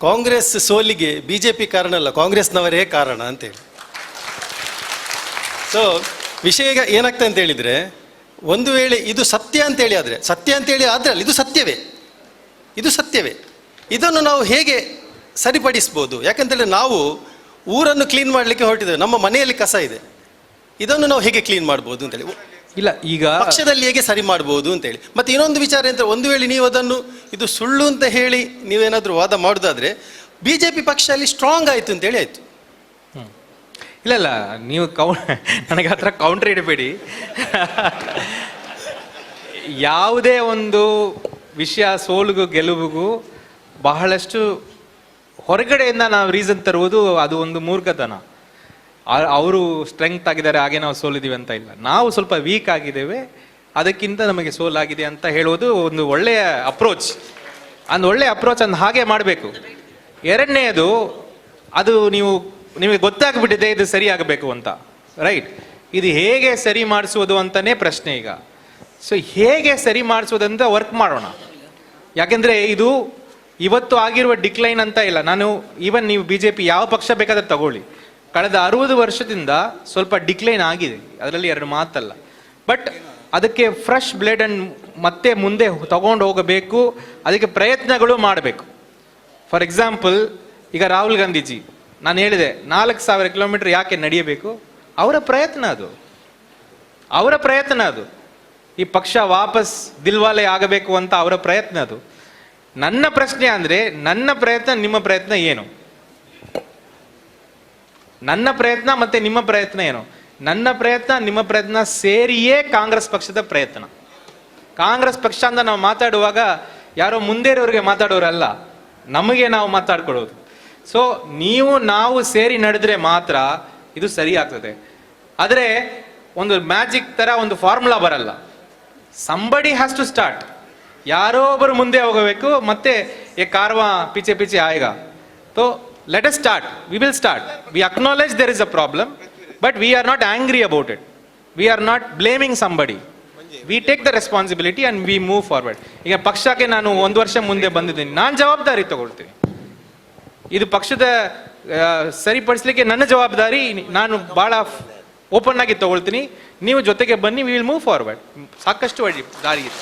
ಕಾಂಗ್ರೆಸ್ ಸೋಲಿಗೆ B J P ಕಾರಣ ಅಲ್ಲ, ಕಾಂಗ್ರೆಸ್ನವರೇ ಕಾರಣ ಅಂತೇಳಿ ಸೊ ವಿಷಯ ಏನಾಗ್ತದೆ ಅಂತ ಹೇಳಿದ್ರೆ, ಒಂದು ವೇಳೆ ಇದು ಸತ್ಯ ಅಂತೇಳಿ ಆದರೆ, ಸತ್ಯ ಅಂತೇಳಿ ಆದರೆ ಅಲ್ಲ, ಇದು ಸತ್ಯವೇ. ಇದು ಸತ್ಯವೇ. ಇದನ್ನು ನಾವು ಹೇಗೆ ಸರಿಪಡಿಸ್ಬೋದು? ಯಾಕಂತೇಳಿ ನಾವು ಊರನ್ನು ಕ್ಲೀನ್ ಮಾಡಲಿಕ್ಕೆ ಹೊರಟಿದ್ದೇವೆ, ನಮ್ಮ ಮನೆಯಲ್ಲಿ ಕಸ ಇದೆ. ಇದನ್ನು ನಾವು ಹೇಗೆ ಕ್ಲೀನ್ ಮಾಡ್ಬೋದು ಅಂತೇಳಿ ಇಲ್ಲ ಈಗ ಪಕ್ಷದಲ್ಲಿ ಹೇಗೆ ಸರಿ ಮಾಡಬಹುದು ಅಂತ ಹೇಳಿ. ಮತ್ತೆ ಇನ್ನೊಂದು ವಿಚಾರ ಅಂತ ಒಂದು ವೇಳೆ ನೀವು ಅದನ್ನು ಇದು ಸುಳ್ಳು ಅಂತ ಹೇಳಿ ನೀವೇನಾದರೂ ವಾದ ಮಾಡೋದಾದ್ರೆ ಬಿಜೆಪಿ ಪಕ್ಷ ಅಲ್ಲಿ ಸ್ಟ್ರಾಂಗ್ ಆಯ್ತು ಅಂತೇಳಿ ಆಯ್ತು. ಇಲ್ಲ ಇಲ್ಲ ನೀವು ಕೌ ನನಗೆ ಹತ್ರ ಕೌಂಟ್ರ್ ಇಡಬೇಡಿ. ಯಾವುದೇ ಒಂದು ವಿಷಯ ಸೋಲುಗೂ ಗೆಲುವಿಗೂ ಬಹಳಷ್ಟು ಹೊರಗಡೆಯಿಂದ ನಾವು ರೀಸನ್ ತರುವುದು ಅದು ಒಂದು ಮೂರ್ಖತನ. ಅವರು ಸ್ಟ್ರೆಂಗ್ತ್ ಆಗಿದ್ದಾರೆ, ಹಾಗೆ ನಾವು ಸೋಲಿದ್ದೀವಿ ಅಂತ ಇಲ್ಲ. ನಾವು ಸ್ವಲ್ಪ ವೀಕ್ ಆಗಿದ್ದೇವೆ, ಅದಕ್ಕಿಂತ ನಮಗೆ ಸೋಲಾಗಿದೆ ಅಂತ ಹೇಳೋದು ಒಂದು ಒಳ್ಳೆಯ ಅಪ್ರೋಚ್ ಒಂದು ಒಳ್ಳೆಯ ಅಪ್ರೋಚ್ ಅನ್ನು ಹಾಗೆ ಮಾಡಬೇಕು. ಎರಡನೆಯದು ಅದು ನೀವು, ನಿಮಗೆ ಗೊತ್ತಾಗ್ಬಿಟ್ಟಿದೆ, ಇದು ಸರಿ ಆಗಬೇಕು ಅಂತ ರೈಟ್ ಇದು ಹೇಗೆ ಸರಿ ಮಾಡಿಸುವುದು ಅಂತಲೇ ಪ್ರಶ್ನೆ ಈಗ. ಸೊ ಹೇಗೆ ಸರಿ ಮಾಡಿಸೋದಂತ ವರ್ಕ್ ಮಾಡೋಣ. ಯಾಕೆಂದ್ರೆ ಇದು ಇವತ್ತು ಆಗಿರುವ ಡಿಕ್ಲೈನ್ ಅಂತ ಇಲ್ಲ. ನಾನು ಈವನ್ ನೀವು ಬಿ ಜೆ ಪಿ ಯಾವ ಪಕ್ಷ ಬೇಕಾದ್ರೆ ತಗೊಳ್ಳಿ. ಕಳೆದ ಅರುವತ್ತು ವರ್ಷದಿಂದ ಸ್ವಲ್ಪ ಡಿಕ್ಲೈನ್ ಆಗಿದೆ. ಅದರಲ್ಲಿ ಎರಡು ಮಾತಲ್ಲ. ಬಟ್ ಅದಕ್ಕೆ ಫ್ರೆಶ್ ಬ್ಲೇಡ್ ಅಂಡ್ ಮತ್ತೆ ಮುಂದೆ ತಗೊಂಡು ಹೋಗಬೇಕು. ಅದಕ್ಕೆ ಪ್ರಯತ್ನಗಳು ಮಾಡಬೇಕು. ಫಾರ್ ಎಕ್ಸಾಂಪಲ್ ಈಗ ರಾಹುಲ್ ಗಾಂಧೀಜಿ, ನಾನು ಹೇಳಿದೆ, ನಾಲ್ಕು ಸಾವಿರ ಕಿಲೋಮೀಟರ್ ಯಾಕೆ ನಡೆಯಬೇಕು? ಅವರ ಪ್ರಯತ್ನ ಅದು. ಅವರ ಪ್ರಯತ್ನ ಅದು. ಈ ಪಕ್ಷ ವಾಪಸ್ ದಿಲ್ವಾಲೆ ಆಗಬೇಕು ಅಂತ ಅವರ ಪ್ರಯತ್ನ ಅದು. ನನ್ನ ಪ್ರಶ್ನೆ ಅಂದರೆ, ನನ್ನ ಪ್ರಯತ್ನ, ನಿಮ್ಮ ಪ್ರಯತ್ನ ಏನು? ನನ್ನ ಪ್ರಯತ್ನ ಮತ್ತೆ ನಿಮ್ಮ ಪ್ರಯತ್ನ ಏನು? ನನ್ನ ಪ್ರಯತ್ನ, ನಿಮ್ಮ ಪ್ರಯತ್ನ ಸೇರಿಯೇ ಕಾಂಗ್ರೆಸ್ ಪಕ್ಷದ ಪ್ರಯತ್ನ. ಕಾಂಗ್ರೆಸ್ ಪಕ್ಷ ಅಂತ ನಾವು ಮಾತಾಡುವಾಗ ಯಾರೋ ಮುಂದೆ ಇರೋರಿಗೆ ಮಾತಾಡೋರಲ್ಲ, ನಮಗೆ ನಾವು ಮಾತಾಡ್ಕೊಳ್ಳೋದು ಸೊ ನೀವು, ನಾವು ಸೇರಿ ನಡೆದ್ರೆ ಮಾತ್ರ ಇದು ಸರಿ ಆಗ್ತದೆ. ಆದರೆ, ಒಂದು ಮ್ಯಾಜಿಕ್ ತರ ಒಂದು ಫಾರ್ಮುಲಾ ಬರಲ್ಲ. ಸಂಬಡಿ ಹ್ಯಾಸ್ ಟು ಸ್ಟಾರ್ಟ್ ಯಾರೋ ಒಬ್ಬರು ಮುಂದೆ ಹೋಗಬೇಕು, ಮತ್ತೆ ಎ ಕಾರ್ವಾ, ಪಿಚೆ ಪಿಚೆ, ಆಯ್ಗ. So let us start we will start we acknowledge there is a problem but we are not angry about it. We are not blaming somebody we take the responsibility and we move forward ಈಗ ಪಕ್ಷಕ್ಕೆ ನಾನು ಒಂದು ವರ್ಷ ಮುಂದೆ ಬಂದಿದ್ದೀನಿ. ನಾನು ಜವಾಬ್ದಾರಿ ತಗೊಳ್ತೀನಿ. ಇದು ಪಕ್ಷದ ಸರಿಪಡಿಸಲಿಕ್ಕೆ ನನ್ನ ಜವಾಬ್ದಾರಿ ನಾನು ಭಾಳ ಓಪನ್ ಆಗಿ ತಗೊಳ್ತೀನಿ. ನೀವು ಜೊತೆಗೆ ಬನ್ನಿ ವಿ ವಿಲ್ ಮೂವ್ ಫಾರ್ವರ್ಡ್ ಸಾಕಷ್ಟು ದಾರಿ ಇದೆ.